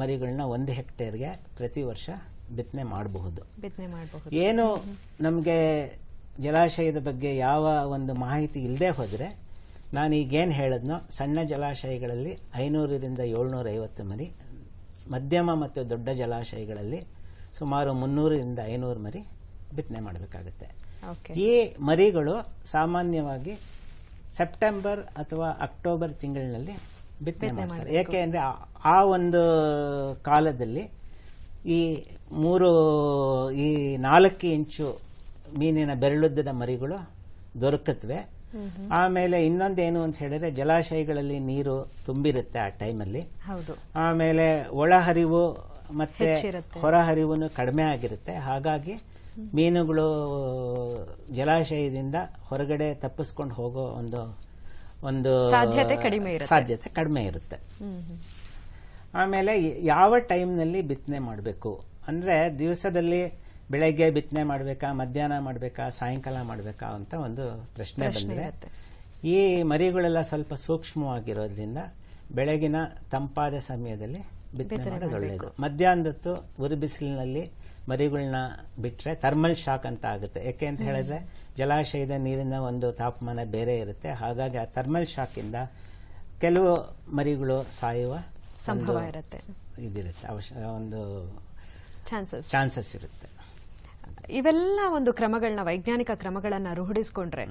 ಮರಿಗಳನ್ನ ಒಂದು ಹೆಕ್ಟೇರ್ಗೆ ಪ್ರತಿ ವರ್ಷ ಬಿತ್ತನೆ ಮಾಡಬಹುದು. ಬಿತ್ತನೆ ಮಾಡಬಹುದು. ಏನು ನಮಗೆ ಜಲಾಶಯದ ಬಗ್ಗೆ ಯಾವ ಒಂದು ಮಾಹಿತಿ ಇಲ್ಲದೆ ಹೋದರೆ ನಾನು ಈಗೇನು ಹೇಳಿದ್ನೋ ಸಣ್ಣ ಜಲಾಶಯಗಳಲ್ಲಿ ಐನೂರರಿಂದ ಏಳ್ನೂರ ಐವತ್ತು ಮರಿ ಮಧ್ಯಮ ಮತ್ತು ದೊಡ್ಡ ಜಲಾಶಯಗಳಲ್ಲಿ ಸುಮಾರು ಮುನ್ನೂರರಿಂದ ಐನೂರು ಮರಿ ಬಿತ್ತನೆ ಮಾಡಬೇಕಾಗುತ್ತೆ. ಈ ಮರಿಗಳು ಸಾಮಾನ್ಯವಾಗಿ ಸೆಪ್ಟೆಂಬರ್ ಅಥವಾ ಅಕ್ಟೋಬರ್ ತಿಂಗಳಿನಲ್ಲಿ ಬಿತ್ತನೆ ಮಾಡ್ತಾರೆ. ಏಕೆ ಅಂದರೆ ಆ ಒಂದು ಕಾಲದಲ್ಲಿ ಈ ಮೂರು ಈ ನಾಲ್ಕು ಇಂಚು ಮೀನಿನ ಬೆರಳುದ್ದದ ಮರಿಗಳು ದೊರಕತ್ವೆ ಆಮೇಲೆ ಇನ್ನೊಂದೇನು ಅಂತ ಹೇಳಿದ್ರೆ ಜಲಾಶಯಗಳಲ್ಲಿ ನೀರು ತುಂಬಿರುತ್ತೆ ಆ ಟೈಮಲ್ಲಿ. ಹೌದು. ಆಮೇಲೆ ಒಳಹರಿವು ಮತ್ತೆ. ಹೊರಹರಿವು ಕಡಿಮೆ ಆಗಿರುತ್ತೆ. ಹಾಗಾಗಿ ಮೀನುಗಳು ಜಲಾಶಯದಿಂದ ಹೊರಗಡೆ ತಪ್ಪಿಸ್ಕೊಂಡು ಹೋಗೋ ಒಂದು ಒಂದು ಸಾಧ್ಯತೆ ಕಡಿಮೆ. ಸಾಧ್ಯತೆ ಕಡಿಮೆ ಇರುತ್ತೆ. ಆಮೇಲೆ ಯಾವ ಟೈಮ್ನಲ್ಲಿ ಬಿತ್ತನೆ ಮಾಡಬೇಕು ಅಂದ್ರೆ ದಿವಸದಲ್ಲಿ ಬೆಳಗ್ಗೆ ಬಿತ್ತನೆ ಮಾಡಬೇಕಾ ಮಧ್ಯಾಹ್ನ ಮಾಡಬೇಕಾ ಸಾಯಂಕಾಲ ಮಾಡಬೇಕಾ ಅಂತ ಒಂದು ಪ್ರಶ್ನೆ ಬಂದಿದೆ ಈ ಮರಿಗಳೆಲ್ಲ ಸ್ವಲ್ಪ ಸೂಕ್ಷ್ಮವಾಗಿರೋದ್ರಿಂದ ಬೆಳಗಿನ ತಂಪಾದ ಸಮಯದಲ್ಲಿ ಬಿತ್ತನೆ ಮಾಡೋದು. ಒಳ್ಳೆಯದು ಮಧ್ಯಾಹ್ನದತ್ತು ಉರಿ ಬಿಸಿಲಿನಲ್ಲಿ ಮರಿಗಳನ್ನ ಬಿಟ್ಟರೆ ಥರ್ಮಲ್ ಶಾಕ್ ಅಂತ ಆಗುತ್ತೆ. ಯಾಕೆ ಅಂತ ಹೇಳಿದ್ರೆ ಜಲಾಶಯದ ನೀರಿನ ಒಂದು ತಾಪಮಾನ ಬೇರೆ ಇರುತ್ತೆ. ಹಾಗಾಗಿ ಆ ಥರ್ಮಲ್ ಶಾಕ್ ಇಂದ ಕೆಲವು ಮರಿಗಳು ಸಾಯುವ ಸಂಭವ ಇರುತ್ತೆ. ಇದಿರುತ್ತೆ. ಅವಶ್ಯ ಒಂದು ಚಾನ್ಸಸ್ ಚಾನ್ಸಸ್ ಇರುತ್ತೆ. ಇವೆಲ್ಲ ಒಂದು ಕ್ರಮಗಳನ್ನ ವೈಜ್ಞಾನಿಕ ಕ್ರಮಗಳನ್ನ ರೂಢಿಸಿಕೊಂಡ್ರೆ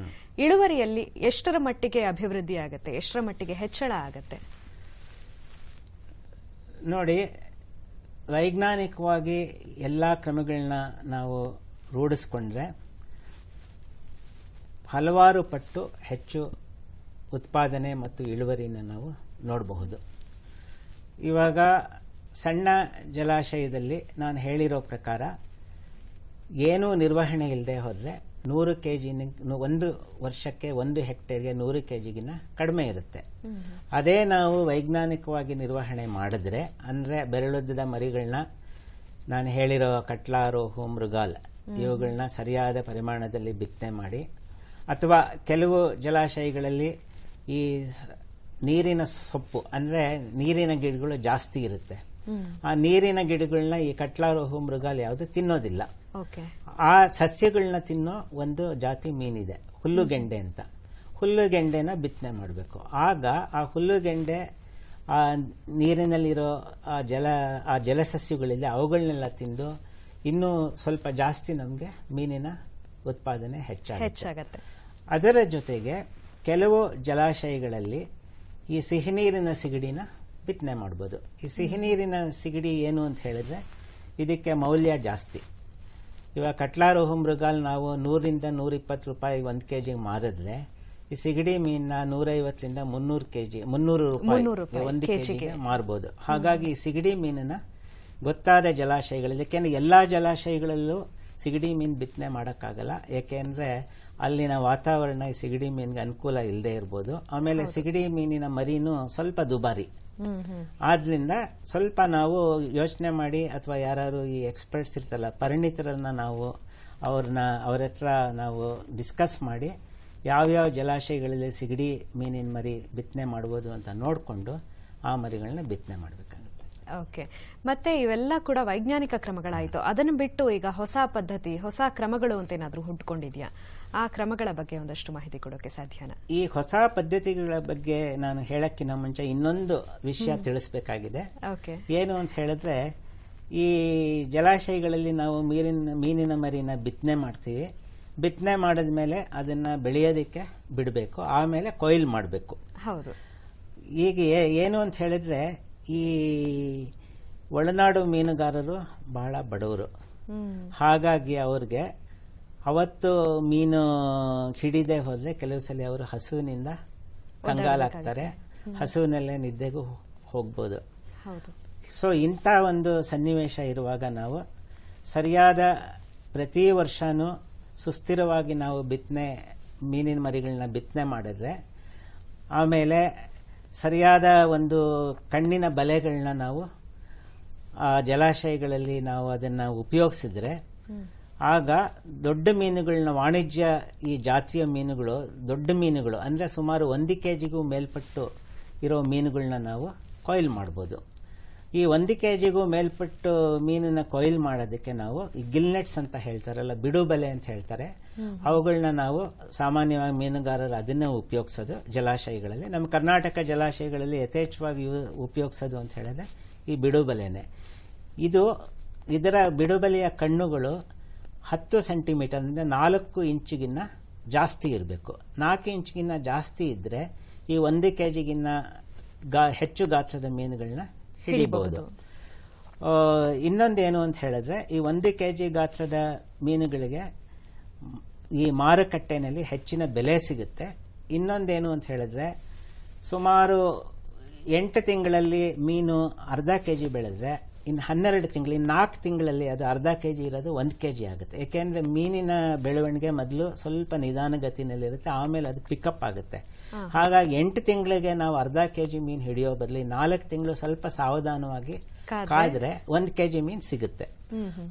ಇಳುವರಿಯಲ್ಲಿ ಎಷ್ಟರ ಮಟ್ಟಿಗೆ ಅಭಿವೃದ್ಧಿ ಆಗುತ್ತೆ? ಎಷ್ಟರ ಮಟ್ಟಿಗೆ ಹೆಚ್ಚಳ ಆಗುತ್ತೆ? ನೋಡಿ ವೈಜ್ಞಾನಿಕವಾಗಿ ಎಲ್ಲ ಕ್ರಮಗಳನ್ನ ನಾವು ರೂಢಿಸ್ಕೊಂಡ್ರೆ ಹಲವಾರು ಪಟ್ಟು ಹೆಚ್ಚು ಉತ್ಪಾದನೆ ಮತ್ತು ಇಳುವರಿಯನ್ನು ನಾವು ನೋಡಬಹುದು. ಇವಾಗ ಸಣ್ಣ ಜಲಾಶಯದಲ್ಲಿ ನಾನು ಹೇಳಿರೋ ಪ್ರಕಾರ, ಏನೂ ನಿರ್ವಹಣೆ ಇಲ್ಲದೆ ಹೋದರೆ ನೂರು ಕೆ ಜಿ ಒಂದು ವರ್ಷಕ್ಕೆ ಒಂದು ಹೆಕ್ಟೇರ್ಗೆ ನೂರು ಕೆ ಜಿಗಿನ ಕಡಿಮೆ ಇರುತ್ತೆ. ಅದೇ ನಾವು ವೈಜ್ಞಾನಿಕವಾಗಿ ನಿರ್ವಹಣೆ ಮಾಡಿದ್ರೆ ಅಂದರೆ ಬೆರಳುದ್ದದ ಮರಿಗಳನ್ನ ನಾನು ಹೇಳಿರೋ ಕಟ್ಲಾರೋಹು ಮೃಗಾಲ್ ಇವುಗಳನ್ನ ಸರಿಯಾದ ಪರಿಮಾಣದಲ್ಲಿ ಬಿತ್ತನೆ ಮಾಡಿ ಅಥವಾ ಕೆಲವು ಜಲಾಶಯಗಳಲ್ಲಿ ಈ ನೀರಿನ ಸೊಪ್ಪು ಅಂದರೆ ನೀರಿನ ಗಿಡಗಳು ಜಾಸ್ತಿ ಇರುತ್ತೆ. ಆ ನೀರಿನ ಗಿಡಗಳನ್ನ ಈ ಕಟ್ಲಾರೋಹು ಮೃಗಾಲ್ ಯಾವುದು ತಿನ್ನೋದಿಲ್ಲ. ಓಕೆ. ಆ ಸಸ್ಯಗಳನ್ನ ತಿನ್ನೋ ಒಂದು ಜಾತಿ ಮೀನಿದೆ ಹುಲ್ಲುಗೆಂಡೆ ಅಂತ. ಹುಲ್ಲುಗೆಂಡೆನ ಬಿತ್ತನೆ ಮಾಡಬೇಕು. ಆಗ ಆ ಹುಲ್ಲುಗೆಂಡೆ ಆ ನೀರಿನಲ್ಲಿರೋ ಆ ಜಲ ಆ ಜಲಸಸ್ಯಗಳಿದೆ ಅವುಗಳನ್ನೆಲ್ಲ ತಿಂದು ಇನ್ನೂ ಸ್ವಲ್ಪ ಜಾಸ್ತಿ ನಮಗೆ ಮೀನಿನ ಉತ್ಪಾದನೆ ಹೆಚ್ಚಾಗುತ್ತೆ. ಹೆಚ್ಚಾಗತ್ತೆ. ಅದರ ಜೊತೆಗೆ ಕೆಲವು ಜಲಾಶಯಗಳಲ್ಲಿ ಈ ಸಿಹಿನೀರಿನ ಸಿಗಡಿನ ಬಿತ್ತನೆ ಮಾಡ್ಬೋದು. ಈ ಸಿಹಿನೀರಿನ ಸಿಗಡಿ ಏನು ಅಂತ ಹೇಳಿದ್ರೆ ಇದಕ್ಕೆ ಮೌಲ್ಯ ಜಾಸ್ತಿ. ಇವಾಗ ಕಟ್ಲಾರೋಹು ಮೃಗಾಲ್ ನಾವು ನೂರಿಂದ ನೂರಿಪ್ಪತ್ತು ರೂಪಾಯಿ ಒಂದು ಕೆ ಜಿಗೆ ಮಾರಿದ್ರೆ ಈ ಸಿಗಡಿ ಮೀನ್ನ ನೂರೈವತ್ತರಿಂದ ಮುನ್ನೂರು ಕೆ ಜಿ ಮುನ್ನೂರು ರೂಪಾಯಿ ಒಂದು ಕೆ ಜಿಗೆ ಮಾರ್ಬೋದು. ಹಾಗಾಗಿ ಈ ಸಿಗಡಿ ಮೀನನ್ನ ಗೊತ್ತಾದ ಜಲಾಶಯಗಳಲ್ಲಿ ಯಾಕೆಂದ್ರೆ ಎಲ್ಲ ಜಲಾಶಯಗಳಲ್ಲೂ ಸಿಗಡಿ ಮೀನು ಬಿತ್ತನೆ ಮಾಡೋಕ್ಕಾಗಲ್ಲ. ಯಾಕೆಂದ್ರೆ ಅಲ್ಲಿನ ವಾತಾವರಣ ಈ ಸಿಗಡಿ ಮೀನಿಗೆ ಅನುಕೂಲ ಇಲ್ಲದೆ ಇರ್ಬೋದು. ಆಮೇಲೆ ಸಿಗಡಿ ಮೀನಿನ ಮರಿನೂ ಸ್ವಲ್ಪ ದುಬಾರಿ. ಆದ್ರಿಂದ ಸ್ವಲ್ಪ ನಾವು ಯೋಚನೆ ಮಾಡಿ ಅಥವಾ ಯಾರು ಈ ಎಕ್ಸ್ಪರ್ಟ್ಸ್ ಇರ್ತಲ್ಲ ಪರಿಣಿತರನ್ನ ನಾವು ಅವ್ರನ್ನ ಅವ್ರ ಹತ್ರ ನಾವು ಡಿಸ್ಕಸ್ ಮಾಡಿ ಯಾವ್ಯಾವ ಜಲಾಶಯಗಳಲ್ಲಿ ಸಿಗಡಿ ಮೀನಿನ ಮರಿ ಬಿತ್ತನೆ ಮಾಡ್ಬೋದು ಅಂತ ನೋಡಿಕೊಂಡು ಆ ಮರಿಗಳನ್ನ ಬಿತ್ತನೆ ಮಾಡಬೇಕಾಗುತ್ತೆ ಓಕೆ ಮತ್ತೆ ಇವೆಲ್ಲ ಕೂಡ ವೈಜ್ಞಾನಿಕ ಕ್ರಮಗಳಾಯಿತು. ಅದನ್ನು ಬಿಟ್ಟು ಈಗ ಹೊಸ ಪದ್ಧತಿ ಹೊಸ ಕ್ರಮಗಳು ಅಂತ ಏನಾದರೂ ಹುಡ್ಕೊಂಡಿದ್ಯಾ? ಆ ಕ್ರಮಗಳ ಬಗ್ಗೆ ಒಂದಷ್ಟು ಮಾಹಿತಿ ಕೊಡೋಕೆ ಸಾಧ್ಯನಾ? ಈ ಹೊಸ ಪದ್ಧತಿಗಳ ಬಗ್ಗೆ ನಾನು ಹೇಳಕ್ಕಿಂತ ಮುಂಚೆ ಇನ್ನೊಂದು ವಿಷಯ ತಿಳಿಸ್ಬೇಕಾಗಿದೆ. ಓಕೆ ಏನು ಅಂತ ಹೇಳಿದ್ರೆ ಈ ಜಲಾಶಯಗಳಲ್ಲಿ ನಾವು ಮೀರಿನ ಮೀನಿನ ಮರಿನ ಬಿತ್ತನೆ ಮಾಡ್ತೀವಿ. ಬಿತ್ತನೆ ಮಾಡಿದ ಮೇಲೆ ಅದನ್ನ ಬೆಳೆಯೋದಕ್ಕೆ ಬಿಡಬೇಕು. ಆಮೇಲೆ ಕೊಯ್ಲು ಮಾಡಬೇಕು. ಹೌದು. ಈಗ ಏನು ಅಂತ ಹೇಳಿದ್ರೆ ಈ ಒಳನಾಡು ಮೀನುಗಾರರು ಬಹಳ ಬಡವರು. ಹಾಗಾಗಿ ಅವ್ರಿಗೆ ಅವತ್ತು ಮೀನು ಹಿಡಿದೆ ಹೋದ್ರೆ ಕೆಲವು ಸಲ ಅವರು ಹಸುವಿನಿಂದ ಕಂಗಾಲಾಗ್ತಾರೆ. ಹಸುವಿನಲ್ಲೇ ನಿದ್ದೆಗೂ ಹೋಗ್ಬೋದು. ಸೊ ಇಂಥ ಒಂದು ಸನ್ನಿವೇಶ ಇರುವಾಗ ನಾವು ಸರಿಯಾದ ಪ್ರತಿ ವರ್ಷನೂ ಸುಸ್ಥಿರವಾಗಿ ನಾವು ಬಿತ್ತನೆ ಮೀನಿನ ಮರಿಗಳನ್ನ ಬಿತ್ತನೆ ಮಾಡಿದ್ರೆ ಆಮೇಲೆ ಸರಿಯಾದ ಒಂದು ಕಣ್ಣಿನ ಬಲೆಗಳನ್ನ ನಾವು ಆ ಜಲಾಶಯಗಳಲ್ಲಿ ನಾವು ಅದನ್ನು ಉಪಯೋಗಿಸಿದ್ರೆ ಆಗ ದೊಡ್ಡ ಮೀನುಗಳನ್ನ ವಾಣಿಜ್ಯ ಈ ಜಾತಿಯ ಮೀನುಗಳು, ದೊಡ್ಡ ಮೀನುಗಳು, ಅಂದರೆ ಸುಮಾರು ಒಂದು ಕೆ ಜಿಗೂ ಮೇಲ್ಪಟ್ಟು ಇರೋ ಮೀನುಗಳನ್ನ ನಾವು ಕೊಯ್ಲು ಮಾಡ್ಬೋದು. ಈ ಒಂದು ಕೆ ಜಿಗೂ ಮೇಲ್ಪಟ್ಟು ಮೀನನ್ನ ಕೊಯ್ಲು ಮಾಡೋದಕ್ಕೆ ನಾವು ಈ ಗಿಲ್ನೆಟ್ಸ್ ಅಂತ ಹೇಳ್ತಾರಲ್ಲ ಬಿಡು ಬಲೆ ಅಂತ ಹೇಳ್ತಾರೆ. ಅವುಗಳನ್ನ ನಾವು ಸಾಮಾನ್ಯವಾಗಿ ಮೀನುಗಾರರು ಅದನ್ನೇ ಉಪಯೋಗಿಸೋದು ಜಲಾಶಯಗಳಲ್ಲಿ. ನಮ್ಮ ಕರ್ನಾಟಕ ಜಲಾಶಯಗಳಲ್ಲಿ ಯಥೇಚ್ಛವಾಗಿ ಉಪಯೋಗಿಸೋದು ಅಂತ ಹೇಳಿದ್ರೆ ಈ ಬಿಡು ಬಲೆನೆ ಇದು ಇದರ ಬಿಡುಬಲೆಯ ಕಣ್ಣುಗಳು ಹತ್ತು ಸೆಂಟಿಮೀಟರ್ ಅಂದರೆ ನಾಲ್ಕು ಇಂಚಿಗಿನ್ನ ಜಾಸ್ತಿ ಇರಬೇಕು. ನಾಲ್ಕು ಇಂಚಿಗಿನ್ನ ಜಾಸ್ತಿ ಇದ್ದರೆ ಈ ಒಂದು ಕೆ ಜಿಗಿನ್ನ ಗಾ ಹೆಚ್ಚು ಗಾತ್ರದ ಮೀನುಗಳನ್ನ ಹಿಡಿಬಹುದು. ಇನ್ನೊಂದೇನು ಅಂತ ಹೇಳಿದ್ರೆ ಈ ಒಂದು ಕೆ ಜಿ ಗಾತ್ರದ ಮೀನುಗಳಿಗೆ ಈ ಮಾರುಕಟ್ಟೆಯಲ್ಲಿ ಹೆಚ್ಚಿನ ಬೆಲೆ ಸಿಗುತ್ತೆ. ಇನ್ನೊಂದೇನು ಅಂತ ಹೇಳಿದ್ರೆ ಸುಮಾರು ಎಂಟು ತಿಂಗಳಲ್ಲಿ ಮೀನು ಅರ್ಧ ಕೆ ಜಿ ಬೆಳೆದ್ರೆ ಇನ್ನು ಹನ್ನೆರಡು ತಿಂಗಳು ಇನ್ನು ನಾಲ್ಕು ತಿಂಗಳಲ್ಲಿ ಅದು ಅರ್ಧ ಕೆ ಜಿ ಇರೋದು ಒಂದು ಕೆ ಜಿ ಆಗುತ್ತೆ. ಏಕೆಂದರೆ ಮೀನಿನ ಬೆಳವಣಿಗೆ ಮೊದಲು ಸ್ವಲ್ಪ ನಿಧಾನಗತಿನಲ್ಲಿರುತ್ತೆ ಆಮೇಲೆ ಅದು ಪಿಕಪ್ ಆಗುತ್ತೆ. ಹಾಗಾಗಿ ಎಂಟು ತಿಂಗಳಿಗೆ ನಾವು ಅರ್ಧ ಕೆ ಜಿ ಮೀನು ಹಿಡಿಯೋ ಬದಲಿ ನಾಲ್ಕು ತಿಂಗಳು ಸ್ವಲ್ಪ ಸಾವಧಾನವಾಗಿ ಕಾದ್ರೆ? ಒಂದು ಕೆ ಜಿ ಮೀನು ಸಿಗುತ್ತೆ.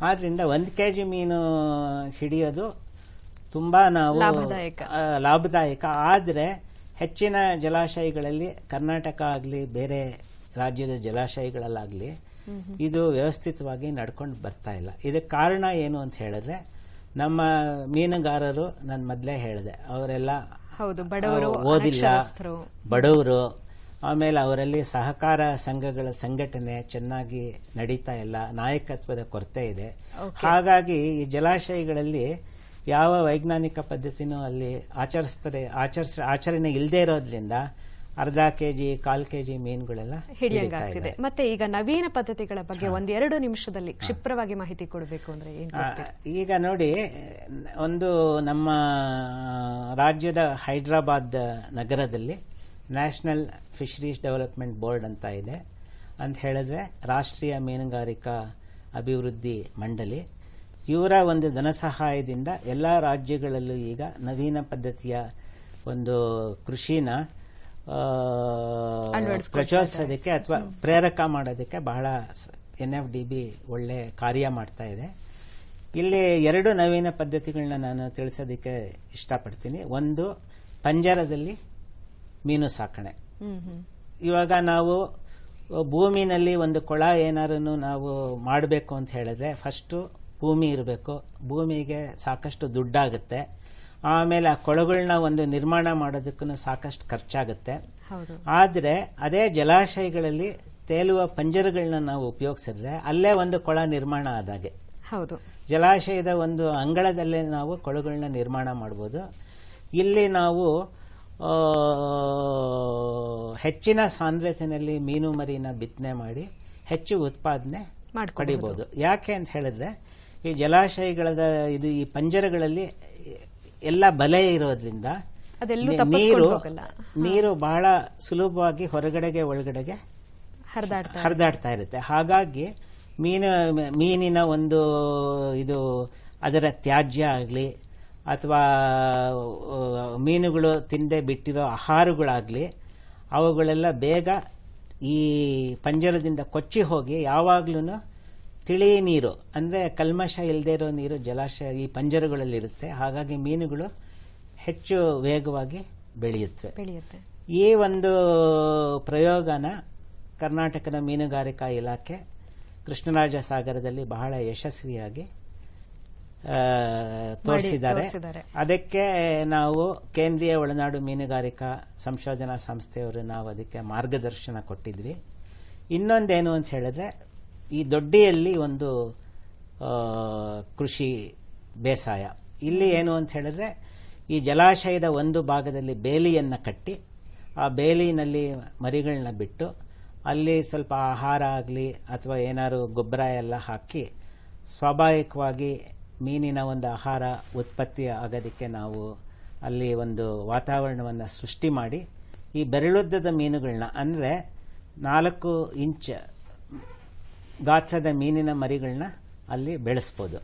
ಆದ್ರಿಂದ ಒಂದು ಕೆ ಜಿ ಮೀನು ಹಿಡಿಯೋದು ತುಂಬಾ ನಾವು ಲಾಭದಾಯಕ. ಆದ್ರೆ ಹೆಚ್ಚಿನ ಜಲಾಶಯಗಳಲ್ಲಿ ಕರ್ನಾಟಕ ಆಗಲಿ ಬೇರೆ ರಾಜ್ಯದ ಜಲಾಶಯಗಳಲ್ಲಾಗ್ಲಿ ಇದು ವ್ಯವಸ್ಥಿತವಾಗಿ ನಡ್ಕೊಂಡು ಬರ್ತಾ ಇಲ್ಲ. ಇದಕ್ಕೆ ಕಾರಣ ಏನು ಅಂತ ಹೇಳಿದ್ರೆ ನಮ್ಮ ಮೀನುಗಾರರು ನಾನು ಮೊದಲೇ ಹೇಳಿದೆ ಅವರೆಲ್ಲ ಓದಿಲ್ಲ ಬಡವರು ಆಮೇಲೆ ಅವರಲ್ಲಿ ಸಹಕಾರ ಸಂಘಗಳ ಸಂಘಟನೆ ಚೆನ್ನಾಗಿ ನಡೀತಾ ಇಲ್ಲ ನಾಯಕತ್ವದ ಕೊರತೆ ಇದೆ. ಹಾಗಾಗಿ ಈ ಜಲಾಶಯಗಳಲ್ಲಿ ಯಾವ ವೈಜ್ಞಾನಿಕ ಪದ್ಧತಿನೂ ಅಲ್ಲಿ ಆಚರಿಸ್ತಾರೆ ಆಚರಿಸ ಆಚರಣೆ ಇಲ್ಲದೆ ಇರೋದ್ರಿಂದ ಅರ್ಧ ಕೆಜಿ ಕಾಲ್ ಕೆಜಿ ಮೀನುಗಳೆಲ್ಲ ಹಿಡಿಯಂಗಾಗ್ತಿದೆ. ಮತ್ತೆ ಈಗ ನವೀನ ಪದ್ಧತಿಗಳ ಬಗ್ಗೆ ಒಂದೆರಡು ನಿಮಿಷದಲ್ಲಿ ಕ್ಷಿಪ್ರವಾಗಿ ಮಾಹಿತಿ ಕೊಡಬೇಕು ಅಂದ್ರೆ ಈಗ ನೋಡಿ ಒಂದು ನಮ್ಮ ರಾಜ್ಯದ ಹೈದರಾಬಾದ್ ನಗರದಲ್ಲಿ ನ್ಯಾಷನಲ್ ಫಿಶರೀಸ್ ಡೆವಲಪ್ಮೆಂಟ್ ಬೋರ್ಡ್ ಅಂತ ಇದೆ. ಅಂತ ಹೇಳಿದ್ರೆ ರಾಷ್ಟ್ರೀಯ ಮೀನುಗಾರಿಕಾ ಅಭಿವೃದ್ಧಿ ಮಂಡಳಿ ಇವರ ಒಂದು ಧನ ಸಹಾಯದಿಂದ ಎಲ್ಲ ರಾಜ್ಯಗಳಲ್ಲೂ ಈಗ ನವೀನ ಪದ್ಧತಿಯ ಒಂದು ಕೃಷಿನ ಪ್ರಚೋದಿಸೋದಕ್ಕೆ ಅಥವಾ ಪ್ರೇರಕ ಮಾಡೋದಕ್ಕೆ ಬಹಳ ಎನ್ ಎಫ್ ಡಿ ಬಿ ಒಳ್ಳೆ ಕಾರ್ಯ ಮಾಡ್ತಾ ಇದೆ. ಇಲ್ಲಿ ಎರಡು ನವೀನ ಪದ್ಧತಿಗಳನ್ನ ನಾನು ತಿಳಿಸೋದಕ್ಕೆ ಇಷ್ಟಪಡ್ತೀನಿ. ಒಂದು ಪಂಜರದಲ್ಲಿ ಮೀನು ಸಾಕಣೆ. ಇವಾಗ ನಾವು ಭೂಮಿನಲ್ಲಿ ಒಂದು ಕೊಳ ಏನಾರನ್ನು ನಾವು ಮಾಡಬೇಕು ಅಂತ ಹೇಳಿದ್ರೆ ಫಸ್ಟು ಭೂಮಿ ಇರಬೇಕು. ಭೂಮಿಗೆ ಸಾಕಷ್ಟು ದುಡ್ಡಾಗುತ್ತೆ. ಆಮೇಲೆ ಆ ಕೊಳಗಳನ್ನ ಒಂದು ನಿರ್ಮಾಣ ಮಾಡೋದಕ್ಕೂ ಸಾಕಷ್ಟು ಖರ್ಚಾಗುತ್ತೆ. ಆದರೆ ಅದೇ ಜಲಾಶಯಗಳಲ್ಲಿ ತೇಲುವ ಪಂಜರಗಳನ್ನ ನಾವು ಉಪಯೋಗಿಸಿದ್ರೆ ಅಲ್ಲೇ ಒಂದು ಕೊಳ ನಿರ್ಮಾಣ ಆದಾಗೆ. ಹೌದು. ಜಲಾಶಯದ ಒಂದು ಅಂಗಳದಲ್ಲೇ ನಾವು ಕೊಳಗಳನ್ನ ನಿರ್ಮಾಣ ಮಾಡ್ಬೋದು. ಇಲ್ಲಿ ನಾವು ಹೆಚ್ಚಿನ ಸಾಂದ್ರತೆಯಲ್ಲಿ ಮೀನು ಮರಿನ ಬಿತ್ತನೆ ಮಾಡಿ ಹೆಚ್ಚು ಉತ್ಪಾದನೆ ಮಾಡಿ ಪಡಿಬಹುದು. ಯಾಕೆ ಅಂತ ಹೇಳಿದ್ರೆ ಈ ಜಲಾಶಯಗಳ ಇದು ಈ ಪಂಜರಗಳಲ್ಲಿ ಎಲ್ಲ ಬಲೆ ಇರೋದ್ರಿಂದ ನೀರು. ನೀರು ಬಹಳ ಸುಲಭವಾಗಿ ಹೊರಗಡೆಗೆ ಒಳಗಡೆಗೆ ಹರಿದಾಡ್ತಾ ಇರುತ್ತೆ ಹಾಗಾಗಿ ಮೀನು ಮೀನಿನ ಒಂದು ಇದು ಅದರ ತ್ಯಾಜ್ಯ ಆಗಲಿ ಅಥವಾ ಮೀನುಗಳು ತಿಂದೆ ಬಿಟ್ಟಿರೋ ಆಹಾರಗಳಾಗಲಿ ಅವುಗಳೆಲ್ಲ ಬೇಗ ಈ ಪಂಜರದಿಂದ ಕೊಚ್ಚಿ ಹೋಗಿ ಯಾವಾಗ್ಲೂ ತಿಳಿ ನೀರು ಅಂದರೆ ಕಲ್ಮಶ ಇಲ್ಲದೆ ಇರೋ ನೀರು ಜಲಾಶಯ ಈ ಪಂಜರಗಳಲ್ಲಿರುತ್ತೆ. ಹಾಗಾಗಿ ಮೀನುಗಳು ಹೆಚ್ಚು ವೇಗವಾಗಿ ಬೆಳೆಯುತ್ತವೆ. ಬೆಳೆಯುತ್ತೆ. ಈ ಒಂದು ಪ್ರಯೋಗನ ಕರ್ನಾಟಕದ ಮೀನುಗಾರಿಕಾ ಇಲಾಖೆ ಕೃಷ್ಣರಾಜ ಸಾಗರದಲ್ಲಿ ಬಹಳ ಯಶಸ್ವಿಯಾಗಿ ತೋರಿಸಿದ್ದಾರೆ. ಅದಕ್ಕೆ ನಾವು ಕೇಂದ್ರೀಯ ಒಳನಾಡು ಮೀನುಗಾರಿಕಾ ಸಂಶೋಧನಾ ಸಂಸ್ಥೆಯವರು ನಾವು ಅದಕ್ಕೆ ಮಾರ್ಗದರ್ಶನ ಕೊಟ್ಟಿದ್ವಿ. ಇನ್ನೊಂದೇನು ಅಂತ ಹೇಳಿದ್ರೆ ಈ ದೊಡ್ಡಿಯಲ್ಲಿ ಒಂದು ಕೃಷಿ ಬೇಸಾಯ. ಇಲ್ಲಿ ಏನು ಅಂತ ಹೇಳಿದ್ರೆ ಈ ಜಲಾಶಯದ ಒಂದು ಭಾಗದಲ್ಲಿ ಬೇಲಿಯನ್ನು ಕಟ್ಟಿ ಆ ಬೇಲಿನಲ್ಲಿ ಮರಿಗಳನ್ನ ಬಿಟ್ಟು ಅಲ್ಲಿ ಸ್ವಲ್ಪ ಆಹಾರ ಆಗಲಿ ಅಥವಾ ಏನಾದ್ರು ಗೊಬ್ಬರ ಎಲ್ಲ ಹಾಕಿ ಸ್ವಾಭಾವಿಕವಾಗಿ ಮೀನಿನ ಒಂದು ಆಹಾರ ಉತ್ಪತ್ತಿ ಆಗೋದಕ್ಕೆ ನಾವು ಅಲ್ಲಿ ಒಂದು ವಾತಾವರಣವನ್ನು ಸೃಷ್ಟಿ ಮಾಡಿ ಈ ಬೆರಳುದ್ದದ ಮೀನುಗಳನ್ನ ಅಂದರೆ ನಾಲ್ಕು ಇಂಚ್ ಗಾತ್ರದ ಮೀನಿನ ಮರಿಗಳನ್ನ ಅಲ್ಲಿ ಬೆಳೆಸ್ಬೋದು.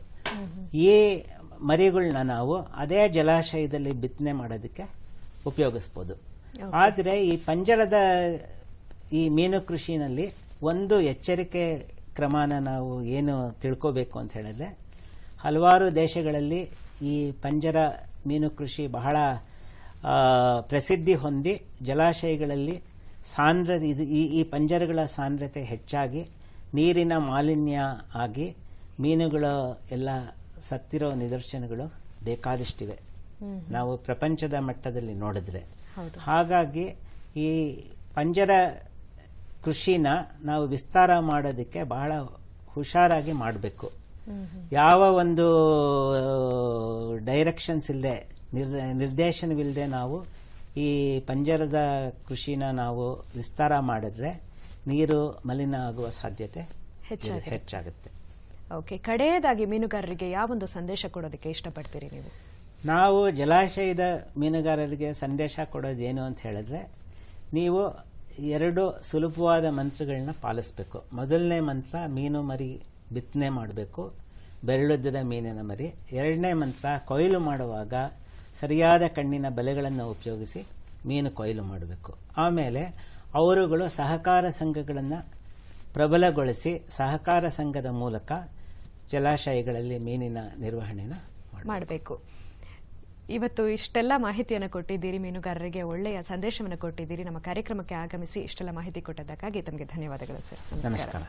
ಈ ಮರಿಗಳನ್ನ ನಾವು ಅದೇ ಜಲಾಶಯದಲ್ಲಿ ಬಿತ್ತನೆ ಮಾಡೋದಕ್ಕೆ ಉಪಯೋಗಿಸ್ಬೋದು. ಆದರೆ ಈ ಪಂಜರದ ಈ ಮೀನು ಕೃಷಿನಲ್ಲಿ ಒಂದು ಎಚ್ಚರಿಕೆ ಕ್ರಮನ ನಾವು ಏನು ತಿಳ್ಕೋಬೇಕು ಅಂತ ಹೇಳಿದ್ರೆ ಹಲವಾರು ದೇಶಗಳಲ್ಲಿ ಈ ಪಂಜರ ಮೀನು ಕೃಷಿ ಬಹಳ ಪ್ರಸಿದ್ಧಿ ಹೊಂದಿ ಜಲಾಶಯಗಳಲ್ಲಿ ಸಾಂದ್ರ ಇದು ಈ ಈ ಪಂಜರಗಳ ಸಾಂದ್ರತೆ ಹೆಚ್ಚಾಗಿ ನೀರಿನ ಮಾಲಿನ್ಯ ಆಗಿ ಮೀನುಗಳು ಎಲ್ಲ ಸತ್ತಿರೋ ನಿದರ್ಶನಗಳು ಬೇಕಾದಷ್ಟಿವೆ. ನಾವು ಪ್ರಪಂಚದ ಮಟ್ಟದಲ್ಲಿ ನೋಡಿದ್ರೆ. ಹಾಗಾಗಿ ಈ ಪಂಜರ ಕೃಷಿನ ನಾವು ವಿಸ್ತಾರ ಮಾಡೋದಕ್ಕೆ ಬಹಳ ಹುಷಾರಾಗಿ ಮಾಡಬೇಕು. ಯಾವ ಒಂದು ಡೈರೆಕ್ಷನ್ಸ್ ಇಲ್ಲದೆ ನಿರ್ದೇಶನವಿಲ್ಲದೆ ನಾವು ಈ ಪಂಜರದ ಕೃಷಿನ ನಾವು ವಿಸ್ತಾರ ಮಾಡಿದ್ರೆ ನೀರು ಮಲಿನ ಆಗುವ ಸಾಧ್ಯತೆ. ಹೆಚ್ಚಾಗುತ್ತೆ. ಓಕೆ ಕಡೆಯದಾಗಿ ಮೀನುಗಾರರಿಗೆ ಯಾವೊಂದು ಸಂದೇಶ ಕೊಡೋದಕ್ಕೆ ಇಷ್ಟಪಡ್ತೀರಿ ನೀವು? ನಾವು ಜಲಾಶಯದ ಮೀನುಗಾರರಿಗೆ ಸಂದೇಶ ಕೊಡೋದು ಏನು ಅಂತ ಹೇಳಿದ್ರೆ ನೀವು ಎರಡು ಸುಲಭವಾದ ಮಂತ್ರಗಳನ್ನ ಪಾಲಿಸಬೇಕು. ಮೊದಲನೇ ಮಂತ್ರ ಮೀನು ಮರಿ ಬಿತ್ತನೆ ಮಾಡಬೇಕು. ಬೆರಳುದ್ದದ ಮೀನಿನ ಮರಿ. ಎರಡನೇ ಮಂತ್ರ ಕೊಯ್ಲು ಮಾಡುವಾಗ ಸರಿಯಾದ ಕಣ್ಣಿನ ಬಲೆಗಳನ್ನು ಉಪಯೋಗಿಸಿ ಮೀನು ಕೊಯ್ಲು ಮಾಡಬೇಕು. ಆಮೇಲೆ ಅವರುಗಳು ಸಹಕಾರ ಸಂಘಗಳನ್ನು ಪ್ರಬಲಗೊಳಿಸಿ ಸಹಕಾರ ಸಂಘದ ಮೂಲಕ ಜಲಾಶಯಗಳಲ್ಲಿ ಮೀನಿನ ನಿರ್ವಹಣೆನ ಮಾಡಬೇಕು. ಇವತ್ತು ಇಷ್ಟೆಲ್ಲ ಮಾಹಿತಿಯನ್ನು ಕೊಟ್ಟಿದ್ದೀರಿ ಮೀನುಗಾರರಿಗೆ ಒಳ್ಳೆಯ ಸಂದೇಶವನ್ನು ಕೊಟ್ಟಿದ್ದೀರಿ. ನಮ್ಮ ಕಾರ್ಯಕ್ರಮಕ್ಕೆ ಆಗಮಿಸಿ ಇಷ್ಟೆಲ್ಲ ಮಾಹಿತಿ ಕೊಟ್ಟದ್ದಕ್ಕಾಗಿ ತಮಗೆ ಧನ್ಯವಾದಗಳು ಸರ್. ನಮಸ್ಕಾರ.